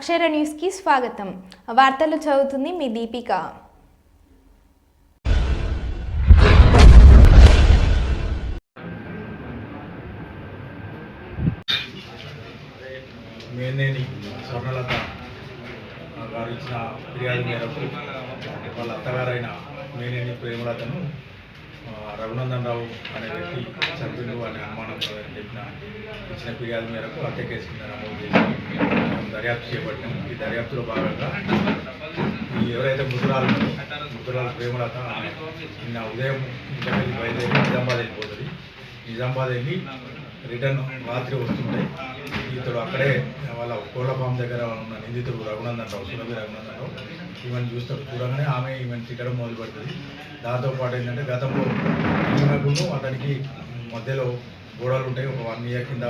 అక్షర న్యూస్కి స్వాగతం. వార్తలు చదువుతుంది మీ దీపిక. మేనేని స్వర్ణలత గారు ఇచ్చిన ఫిర్యాదు మేరకు వాళ్ళ అత్తగారైన మేనేని ప్రేమలతను రఘునందన్ రావు అనే వ్యక్తి చంపిండు అనే అనుమానం చెప్పిన ఇచ్చిన ఫిర్యాదు మేరకు హత్య కేసు నమోదు చేసి దర్యాప్తు చేపట్టాం ఈ దర్యాప్తులో భాగంగా ఈ ఎవరైతే మృతురాలు మృతురాలు ప్రేమలత నిన్న ఉదయం ఇంటికి బయలుదేరి నిజామాబాద్ వెళ్ళిపోతుంది. నిజామాబాద్ వెళ్ళి రిటర్న్ రాత్రి వస్తుంటే ఇతడు అక్కడే వాళ్ళ కోళ్ళపాం ఫామ్ దగ్గర ఉన్న నిందితుడు రఘునందన్ రావు సురభి రఘునందన్ రావు ఈమెను చూస్తాడు. చూడగానే ఆమె ఈమెను తిట్టడం మొదలు పెడుతుంది దాంతోపాటు ఏంటంటే గతంలో ఈమెకును అతనికి మధ్యలో గోడలు ఉంటాయి. ఒక వన్ ఇయర్ కింద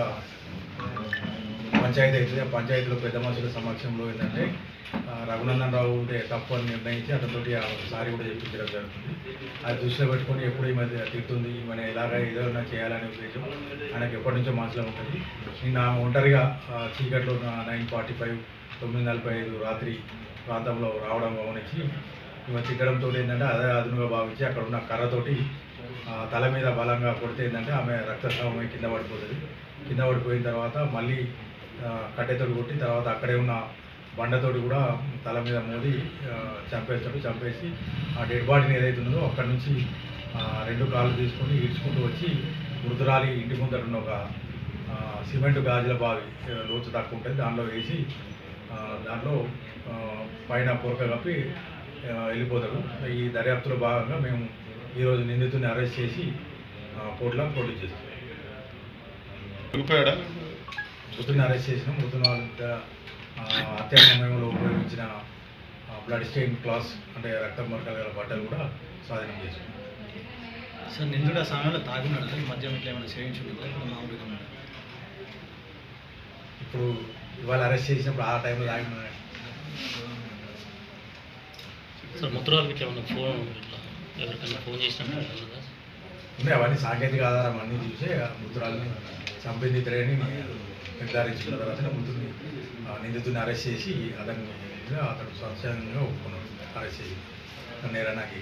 పంచాయతీ అవుతుంది. ఆ పంచాయతీలో పెద్ద మనుషుల సమక్షంలో ఏంటంటే రఘునందన్ రావు ఉంటే తప్పు అని నిర్ణయించి అతనితోటి సారి కూడా చెప్పించడం జరుగుతుంది. అది దృష్టిలో పెట్టుకొని ఎప్పుడు ఈ మధ్య తిడుతుంది మన ఎలాగ ఏదైనా చేయాలనే ఉద్దేశం ఆయనకు ఎప్పటి నుంచో మనసులో ఉంటుంది. నిన్న ఒంటరిగా చీకట్లో నైన్ ఫార్టీ ఫైవ్ తొమ్మిది నలభై ఐదు రాత్రి ప్రాంతంలో రావడం గమనించి ఇవన్నీ తిట్టడంతో ఏంటంటే అదే అదునుగా భావించి అక్కడ ఉన్న కర్రతోటి తల మీద బలంగా కొడితే ఏంటంటే ఆమె రక్తస్రావమై కింద పడిపోతుంది. కింద పడిపోయిన తర్వాత మళ్ళీ ఆ, కట్టెతోటి కొట్టి తర్వాత అక్కడే ఉన్న బండతోటి కూడా తల మీద మోది చంపేస్తాడు చంపేసి ఆ డెడ్ బాడీని ఏదైతే ఉన్నదో అక్కడి నుంచి రెండు కాళ్ళు తీసుకొని ఈడ్చుకుంటూ వచ్చి మృతురాలి ఇంటి ముందర ఉన్న ఒక సిమెంట్ గాజుల బావి లోతు తక్కువ ఉంటుంది. దానిలో వేసి దాంట్లో పైన పొరక కప్పి వెళ్ళిపోతాడు ఈ దర్యాప్తులో భాగంగా మేము ఈరోజు నిందితుడిని అరెస్ట్ చేసి కోర్టులో ప్రొడ్యూస్ చేస్తాం మృతుని అరెస్ట్ చేసిన మృతుని హత్య సమయంలో ఉపయోగించిన బ్లడ్ స్టెయిన్ క్లాస్ అంటే రక్త మరకలు గల బట్టలు కూడా స్వాధీనం చేసుకున్నాం సార్ నిందుడు ఆ సమయంలో తాగున్నాడు ఈ మద్యం ఇట్లా ఏమైనా ఇప్పుడు మామూలుగా? ఇప్పుడు ఇవాళ అరెస్ట్ చేసినప్పుడు ఆ టైంలో తాగిన సార్ ముద్రాలకు ఇట్లా ఏమన్నా ఫోన్ ఇట్లా ఎవరికైనా ఫోన్ చేసినట్టు ఉన్నదా? ఉన్నాయి అవన్నీ సాంకేతిక ఆధారం అన్నీ చూసి మృతురాలని ఇతరేని నిర్ధారించుకున్న తర్వాత మృతుని నిందితుని అరెస్ట్ చేసి అతన్ని అతడు స్వచ్ఛందంగా ఒప్పుకున్నాడు. అరెస్ట్ చేసి. నేర నాకు